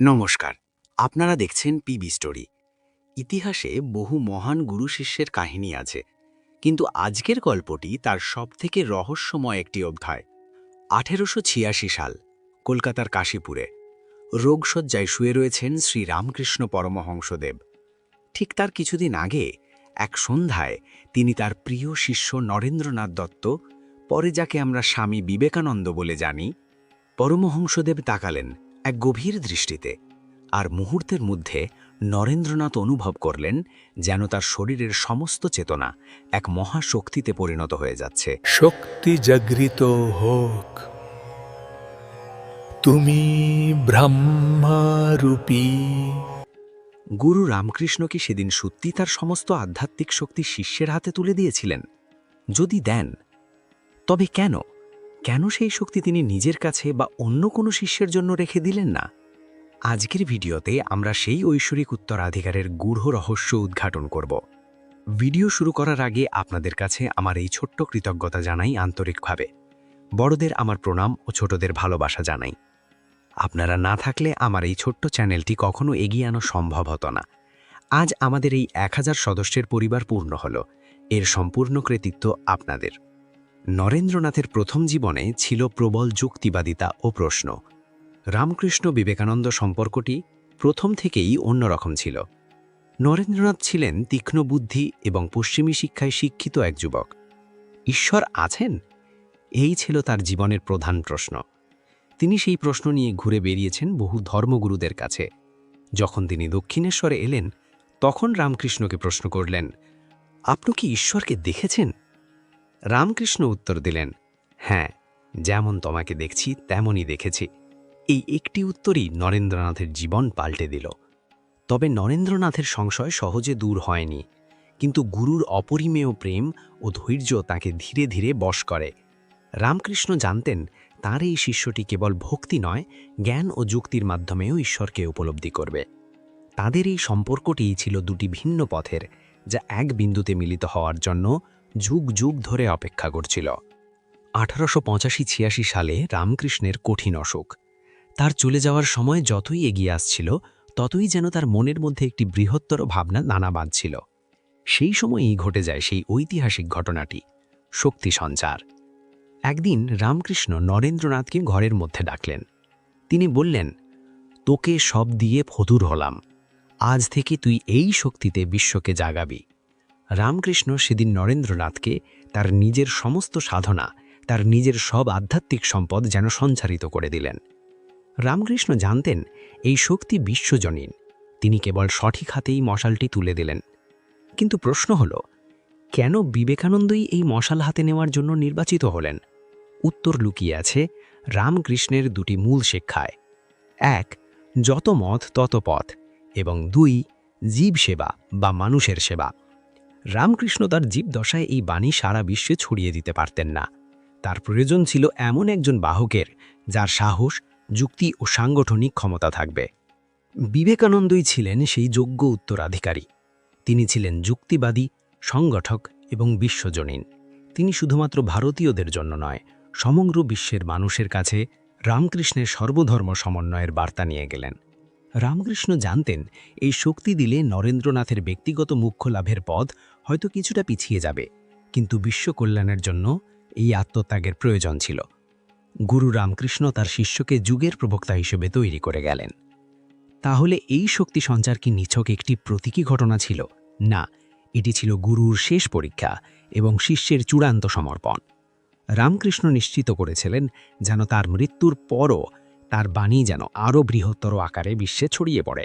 নমস্কার। আপনারা দেখছেন পিবি স্টোরি। ইতিহাসে বহু মহান গুরু শিষ্যের কাহিনী আছে, কিন্তু আজকের গল্পটি তার সবথেকে রহস্যময় একটি অধ্যায়। আঠেরোশো ছিয়াশি সাল, কলকাতার কাশীপুরে। রোগশয্যায় শুয়ে রয়েছেন শ্রী রামকৃষ্ণ পরমহংসদেব। ঠিক তার কিছুদিন আগে, এক সন্ধ্যায়, তিনি তার প্রিয় শিষ্য নরেন্দ্রনাথ দত্ত, পরে যাকে আমরা স্বামী বিবেকানন্দ বলে জানি, পরমহংসদেব তাকালেন। এক গভীর দৃষ্টিতে আর মুহূর্তের মধ্যে নরেন্দ্রনাথ অনুভব করলেন যেন তার শরীরের সমস্ত চেতনা এক মহাশক্তিতে পরিণত হয়ে যাচ্ছে। শক্তি জাগৃত হোক। তুমি ব্রহ্মারূপী। গুরু রামকৃষ্ণ কি সেদিন সত্যি তার সমস্ত আধ্যাত্মিক শক্তি শিষ্যের হাতে তুলে দিয়েছিলেন? যদি দেন তবে কেন? কেন সেই শক্তি তিনি নিজের কাছে বা অন্য কোনো শিষ্যের জন্য রেখে দিলেন না? আজকের ভিডিওতে আমরা সেই ঐশ্বরিক উত্তরাধিকারের গূঢ় রহস্য উদ্ঘাটন করব। ভিডিও শুরু করার আগে আপনাদের কাছে আমার এই ছোট্ট কৃতজ্ঞতা জানাই আন্তরিকভাবে। বড়দের আমার প্রণাম ও ছোটদের ভালোবাসা জানাই। আপনারা না থাকলে আমার এই ছোট্ট চ্যানেলটি কখনো এগিয়ে আনো সম্ভব হতো না। আজ আমাদের এই এক হাজার সদস্যের পরিবার পূর্ণ হল। এর সম্পূর্ণ কৃতিত্ব আপনাদের। নরেন্দ্রনাথের প্রথম জীবনে ছিল প্রবল যুক্তিবাদিতা ও প্রশ্ন। রামকৃষ্ণ বিবেকানন্দ সম্পর্কটি প্রথম থেকেই অন্যরকম ছিল। নরেন্দ্রনাথ ছিলেন তীক্ষ্ণ বুদ্ধি এবং পশ্চিমী শিক্ষায় শিক্ষিত এক যুবক। ঈশ্বর আছেন? এই ছিল তার জীবনের প্রধান প্রশ্ন। তিনি সেই প্রশ্ন নিয়ে ঘুরে বেরিয়েছেন বহু ধর্মগুরুদের কাছে। যখন তিনি দক্ষিণেশ্বরে এলেন, তখন রামকৃষ্ণকে প্রশ্ন করলেন, আপনি কি ঈশ্বরকে দেখেছেন? রামকৃষ্ণ উত্তর দিলেন হ্যাঁ যেমন তোমাকে দেখছি, তেমনই দেখেছি। এই একটি উত্তরই নরেন্দ্রনাথের জীবন পাল্টে দিল। তবে নরেন্দ্রনাথের সংশয় সহজে দূর হয়নি, কিন্তু গুরুর অপরিমেয় প্রেম ও ধৈর্য তাকে ধীরে ধীরে বশ করে। রামকৃষ্ণ জানতেন, তার এই শিষ্যটি কেবল ভক্তি নয়, জ্ঞান ও যুক্তির মাধ্যমেও ঈশ্বরকে উপলব্ধি করবে। তাদের এই সম্পর্কটিই ছিল দুটি ভিন্ন পথের, যা এক বিন্দুতে মিলিত হওয়ার জন্য যুগ যুগ ধরে অপেক্ষা করছিল। আঠারোশো পঁচাশি ছিয়াশি সালে রামকৃষ্ণের কঠিন অসুখ তার চলে যাওয়ার সময় যতই এগিয়ে আসছিল, ততই যেন তার মনের মধ্যে একটি বৃহত্তর ভাবনা নানা বাঁধছিল। সেই সময়ই ঘটে যায় সেই ঐতিহাসিক ঘটনাটি, শক্তি সঞ্চার। একদিন রামকৃষ্ণ নরেন্দ্রনাথকে ঘরের মধ্যে ডাকলেন। তিনি বললেন, তোকে সব দিয়ে ফতুর হলাম। আজ থেকে তুই এই শক্তিতে বিশ্বকে জাগাবি। রামকৃষ্ণ সেদিন নরেন্দ্রনাথকে তার নিজের সমস্ত সাধনা, তার নিজের সব আধ্যাত্মিক সম্পদ যেন সঞ্চারিত করে দিলেন। রামকৃষ্ণ জানতেন এই শক্তি বিশ্বজনীন। তিনি কেবল সঠিক হাতেই মশালটি তুলে দিলেন। কিন্তু প্রশ্ন হল, কেন বিবেকানন্দই এই মশাল হাতে নেওয়ার জন্য নির্বাচিত হলেন? উত্তর লুকিয়ে আছে রামকৃষ্ণের দুটি মূল শিক্ষায়। এক, যত মত তত পথ এবং দুই, জীব সেবা বা মানুষের সেবা। রামকৃষ্ণ তার জীবদশায় এই বাণী সারা বিশ্বে ছড়িয়ে দিতে পারতেন না। তার প্রয়োজন ছিল এমন একজন বাহকের, যার সাহস, যুক্তি ও সাংগঠনিক ক্ষমতা থাকবে। বিবেকানন্দই ছিলেন সেই যোগ্য উত্তরাধিকারী। তিনি ছিলেন যুক্তিবাদী, সংগঠক এবং বিশ্বজনীন। তিনি শুধুমাত্র ভারতীয়দের জন্য নয়, সমগ্র বিশ্বের মানুষের কাছে রামকৃষ্ণের সর্বধর্ম সমন্বয়ের বার্তা নিয়ে গেলেন। রামকৃষ্ণ জানতেন, এই শক্তি দিলে নরেন্দ্রনাথের ব্যক্তিগত মুখ্য লাভের পথ হয়তো কিছুটা পিছিয়ে যাবে। কিন্তু বিশ্ব কল্যাণের জন্য এই আত্মত্যাগের প্রয়োজন ছিল। গুরু রামকৃষ্ণ তার শিষ্যকে যুগের প্রবক্তা হিসেবে তৈরি করে গেলেন। তাহলে এই শক্তি সঞ্চার কি নিছক একটি প্রতীকী ঘটনা ছিল? না, এটি ছিল গুরুর শেষ পরীক্ষা এবং শিষ্যের চূড়ান্ত সমর্পণ। রামকৃষ্ণ নিশ্চিত করেছিলেন যেন তার মৃত্যুর পরও তার বাণী যেন আরও বৃহত্তর আকারে বিশ্বে ছড়িয়ে পড়ে।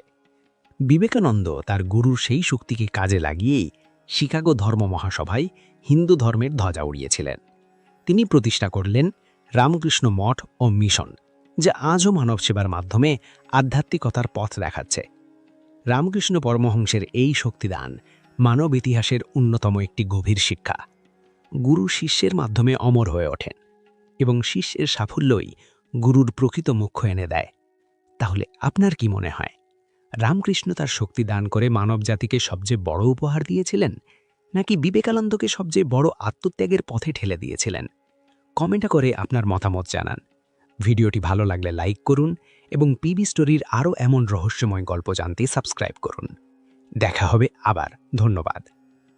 বিবেকানন্দ তার গুরুর সেই শক্তিকে কাজে লাগিয়েই শিকাগো ধর্ম মহাসভায় হিন্দু ধর্মের ধ্বজা উড়িয়েছিলেন। তিনি প্রতিষ্ঠা করলেন রামকৃষ্ণ মঠ ও মিশন, যা আজও মানব সেবার মাধ্যমে আধ্যাত্মিকতার পথ দেখাচ্ছে। রামকৃষ্ণ পরমহংসের এই শক্তিদান মানব ইতিহাসের অন্যতম একটি গভীর শিক্ষা। গুরু শিষ্যের মাধ্যমে অমর হয়ে ওঠেন এবং শিষ্যের সাফল্যই গুরুর প্রকৃত মুখ্য এনে দেয়। তাহলে আপনার কি মনে হয়? রামকৃষ্ণ তার শক্তি দান করে মানবজাতিকে সবচেয়ে বড় উপহার দিয়েছিলেন? নাকি বিবেকানন্দকে সবচেয়ে বড় আত্মত্যাগের পথে ঠেলে দিয়েছিলেন? কমেন্ট করে আপনার মতামত জানান। ভিডিওটি ভালো লাগলে লাইক করুন এবং পিবি স্টোরির আরও এমন রহস্যময় গল্প জানতে সাবস্ক্রাইব করুন। দেখা হবে আবার। ধন্যবাদ।